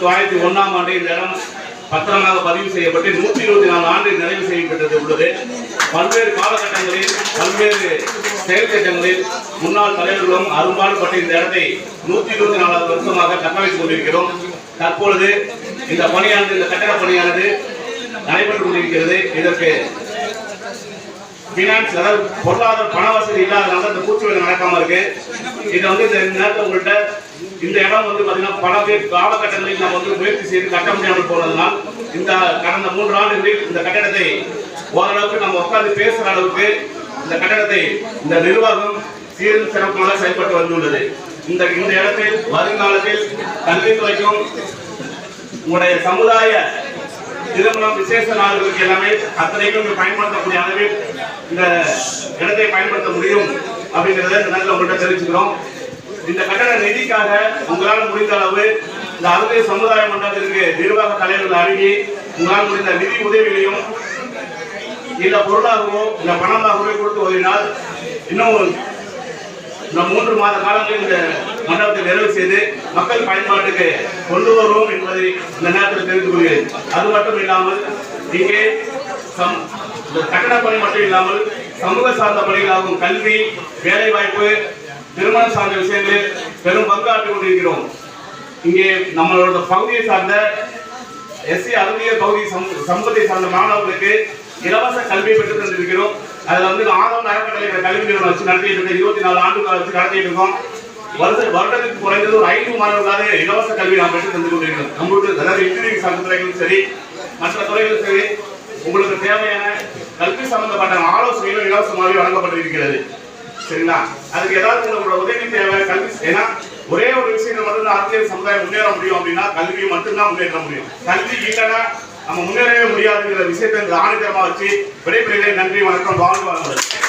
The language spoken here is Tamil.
தொள்ளாயிரத்தி ஒன்றாம் ஆண்டு இந்த இடம் பத்திரமாக பதிவு செய்யப்பட்டு நூற்றி இருபத்தி நாலு ஆண்டு நிறைவு செய்யப்பட்டது உள்ளது. பல்வேறு காலகட்டங்களில் பல்வேறு செயல் திட்டங்களில் முன்னாள் தலைவர்களும் அரும்பாடுபட்ட இந்த இடத்தை நூற்றி இருபத்தி நாலாவது வருஷமாக கட்டமைத்துக் கொண்டிருக்கிறோம். தற்பொழுது இந்த பணியானது இந்த கட்டட பணியானது நடைபெற்றுக் கொண்டிருக்கிறது. இதற்கு பினான்ஸ் அதாவது பொருளாதார பண வசதி இல்லாதனால இந்த பூச்சி நடக்காம இருக்கு. இதை வந்து இந்த நேரத்தில் உங்கள்கிட்ட இந்த இடம் வந்து பாத்தீங்கன்னா பல பேர் காலகட்டங்களில் நம்ம வந்து முயற்சி செய்து கட்ட முடியாமல் போனதுனால் இந்த கடந்த மூன்று ஆண்டுகளில் இந்த கட்டடத்தை ஓரளவுக்கு நம்ம உட்கார்ந்து பேசுற அளவுக்கு இந்த கட்டடத்தை இந்த நிர்வாகம் சீரும் சிறப்பாக செயல்பட்டு வந்துள்ளது. இந்த இந்த இடத்தில் வருங்காலத்தில் கல்வித்துறைக்கும் உங்களுடைய சமுதாய திருமணம் விசேஷ நாடுகளுக்கு எல்லாமே அத்தனைக்கும் பயன்படுத்தக்கூடிய அளவில் இந்த இடத்தை பயன்படுத்த முடியும். அப்படிங்கிறத நாங்கள் உங்கள்கிட்ட தெரிவிச்சுக்கிறோம். இந்த கட்டண நிதிக்காக உங்களால் முடிந்த அளவு இந்த அறுபது சமுதாய மன்றத்திற்கு நிர்வாக தலைவர்கள் அணுகி உங்களால் முடிந்த நிதி உதவிகளையும் இல்ல பொருளாகவோ இல்ல பணமாகவோ கொடுத்து உதவினால் இன்னும் இந்த மூன்று மாத காலங்களில் இந்த மண்டபத்தை நிறைவு செய்து மக்கள் பயன்பாட்டுக்கு கொண்டு வருவோம் என்பதை இந்த நேரத்தில் தெரிந்து கொள்கிறேன். அது மட்டும் இல்லாமல் இங்கே சம் இந்த கட்டட பணி மட்டும் இல்லாமல் சமூக சார்ந்த பணிகளாகும். கல்வி வேலைவாய்ப்பு திருமணம் சார்ந்த விஷயங்களில் பெரும் பங்காற்றி கொண்டிருக்கிறோம். இங்கே நம்மளோட பகுதியை சார்ந்த எஸ்சி அறிவியல் பகுதி சமூ- சமூகத்தை சார்ந்த மாணவர்களுக்கு இலவச கல்வியை பெற்று தந்திருக்கிறோம். அதில் வந்து ஆதவன் அறக்கட்டளை கல்வி நிறுவனம் வச்சு நடத்திட்டு இருக்கோம் இருபத்தி நாலு ஆண்டுகள் வச்சு நடத்திட்டு இருக்கோம். வருஷ வருடத்துக்கு குறைந்தது ஒரு ஐநூறு மாணவர்களாக இலவச கல்வி நாம் பெற்று தந்து கொண்டிருக்கிறோம் நம்மளுக்கு அதாவது இன்ஜினியரிங் சார்ந்த துறைகளும் சரி மற்ற துறைகளும் சரி உங்களுக்கு தேவையான கல்வி சம்பந்தப்பட்ட ஆலோசனைகளும் இலவசமாகவே வழங்கப்பட்டிருக்கிறது. சரிங்களா? அதுக்கு ஏதாவது உங்களோட உதவி தேவை கல்வி ஏன்னா ஒரே ஒரு விஷயத்தை மட்டும் தான் சமுதாயம் முன்னேற முடியும் அப்படின்னா கல்வி மட்டும்தான் முன்னேற்ற முடியும். கல்வி இல்லைன்னா நம்ம முன்னேறவே முடியாதுங்கிற விஷயத்தை இந்த ஆணித்தரமா வச்சு விடைபெறுகிறேன். நன்றி வணக்கம் வாழ்வு வளமுடன்.